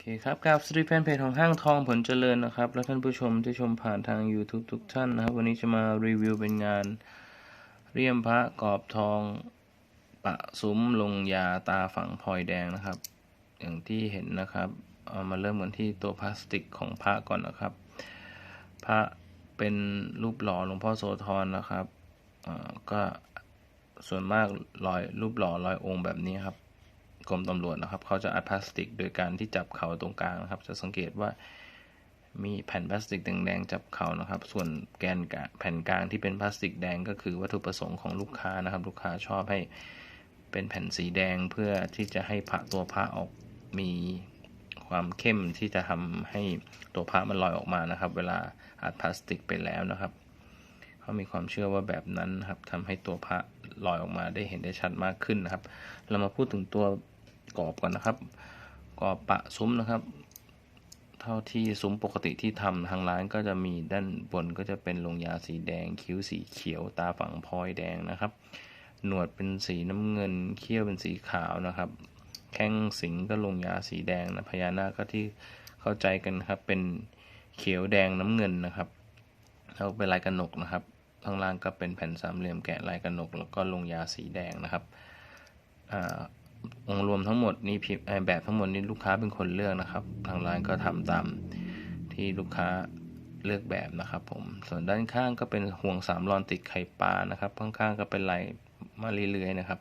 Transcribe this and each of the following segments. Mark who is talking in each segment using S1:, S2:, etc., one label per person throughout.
S1: อเคครับกราบสตรีแฟนเพจของห้างทองผลเจริญนะครับ และท่านผู้ชมที่ชมผ่านทาง YouTube ทุกท่านนะครับ วันนี้จะมารีวิวเป็นงานเรียมพระกรอบทองปะซุ้มลงยาตาฝังพลอยแดงนะครับ อย่างที่เห็นนะครับ เอามาเริ่มกันที่ตัวพลาสติกของพระก่อนนะครับ พระเป็นรูปหล่อหลวงพ่อโสธรนะครับก็ส่วนมากรอยรูปหล่อรอยองค์แบบนี้ครับ กรมตำรวจนะครับเขาจะอัดพลาสติก โดยการที่จับเขาตรงกลางนะครับ จะสังเกตว่ามีแผ่นพลาสติกแดงๆจับเขานะครับ ส่วนแกนกแผ่นกลางที่เป็นพลาสติกแดงก็คือวัตถุประสงค์ของลูกค้านะครับ ลูกค้าชอบให้เป็นแผ่นสีแดงเพื่อที่จะให้พระตัวพระออกมีความเข้มที่จะทำให้ตัวพระมันลอยออกมานะครับ เวลาอัดพลาสติกไปแล้วนะครับเขามีความเชื่อว่าแบบนั้นนครับทำให้ตัวพระ ลอยออกมาได้เห็นได้ชัดมากขึ้นนะครับ เรามาพูดถึงตัวกรอบก่อนนะครับกรอบปะซุ้มนะครับ เท่าที่ซุ้มปกติที่ทำทางร้านก็จะมีด้านบนก็จะเป็นลงยาสีแดง คิ้วสีเขียว ตาฝังพลอยแดงนะครับ หนวดเป็นสีน้ำเงิน เขี้ยวเป็นสีขาวนะครับ แข้งสิงก็ลงยาสีแดงนะพญานาคก็ที่เข้าใจกันครับเป็นเขียวแดงน้ำเงินนะครับแล้วเป็นลายกระหนกนะครับ ข้างล่างก็เป็นแผ่นสามเหลี่ยมแกะลายกระหนก แล้วก็ลงยาสีแดงนะครับอองค์รวมทั้งหมดนี่พิมพ์แบบทั้งหมดนี้ลูกค้าเป็นคนเลือกนะครับ ทางร้านก็ทำตามที่ลูกค้าเลือกแบบนะครับผม ส่วนด้านข้างก็เป็นห่วงสามรอนติดไข่ปลานะครับ ข้างๆก็เป็นลายมาเรื่อยๆนะครับ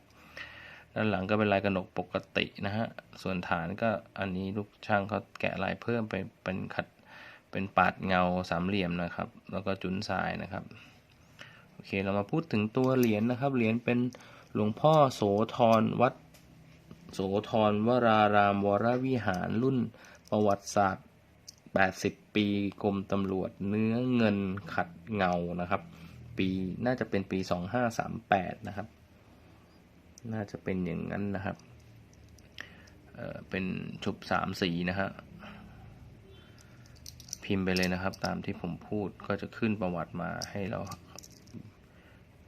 S1: ด้านหลังก็เป็นลายกระหนกปกตินะฮะ ส่วนฐานก็อันนี้ลูกช่างเขาแกะลายเพิ่มไปเป็นขัดเป็นปาดเงาสามเหลี่ยมนะครับ แล้วก็จุนทรายนะครับ เคเรามาพูดถึงตัวเหรียญนะครับ เหรียญเป็นหลวงพ่อโสธรวัด โสธรวรารามวรวิหารรุ่นประวัติศาสตร์ 80 ปีกรมตำรวจเนื้อเงินขัดเงานะครับ ปีน่าจะเป็นปี 2538 นะครับ น่าจะเป็นอย่างนั้นนะครับเอ่อเป็นชุบสามสีนะฮะพิมพ์ไปเลยนะครับ ตามที่ผมพูดก็จะขึ้นประวัติมาให้เรา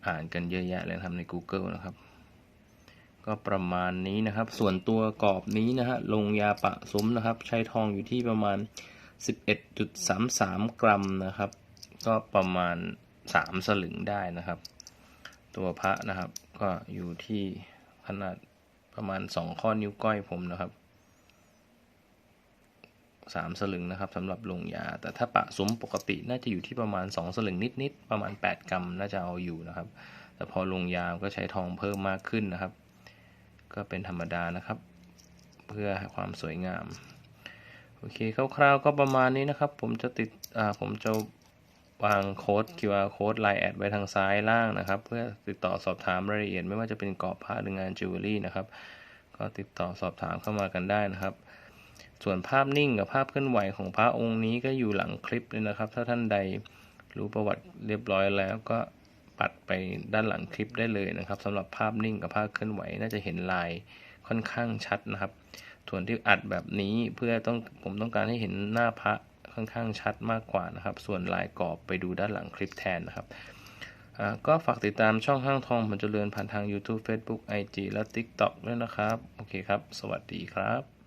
S1: อ่านกันเยอะแยะเลยครับใน Google นะครับ ก็ประมาณนี้นะครับ ส่วนตัวกรอบนี้นะฮะลงยาปะซุ้มนะครับ ใช้ทองอยู่ที่ประมาณ 11.33 กรัมนะครับ ก็ประมาณ 3 สลึงได้นะครับ ตัวพระนะครับก็อยู่ที่ขนาดประมาณ 2 ข้อนิ้วก้อยผมนะครับ สามสลึงนะครับสำหรับลงยา แต่ถ้าปะซุ้มปกติน่าจะอยู่ที่ประมาณ 2 สลึงนิด ๆ ประมาณ 8 กรัมน่าจะเอาอยู่นะครับ แต่พอลงยาก็ใช้ทองเพิ่มมากขึ้นนะครับ ก็เป็นธรรมดานะครับ เพื่อความสวยงาม โอเคคร่าวๆก็ประมาณนี้นะครับ ผมจะติดอ่าผมจะวางโค้ด QR โค้ดไลน์แอดไว้ทางซ้ายล่างนะครับ เพื่อติดต่อสอบถามรายละเอียดไม่ว่าจะเป็นกรอบผ้าหรืองานจิวเวลรี่นะครับ ก็ติดต่อสอบถามเข้ามากันได้นะครับ ส่วนภาพนิ่งกับภาพเคลื่อนไหวของพระองค์นี้ก็อยู่หลังคลิปเลยนะครับ ถ้าท่านใดรู้ประวัติเรียบร้อยแล้วก็ปัดไปด้านหลังคลิปได้เลยนะครับสำหรับภาพนิ่งกับภาพเคลื่อนไหวน่าจะเห็นลายค่อนข้างชัดนะครับ ส่วนที่อัดแบบนี้เพื่อต้องผมต้องการให้เห็นหน้าพระค่อนข้างชัดมากกว่านะครับ ส่วนลายกรอบไปดูด้านหลังคลิปแทนนะครับก็ฝากติดตามช่องห้างทองผลเจริญผ่านทาง YouTube Facebook IG และ TikTok ด้วยนะครับ โอเคครับ สวัสดีครับ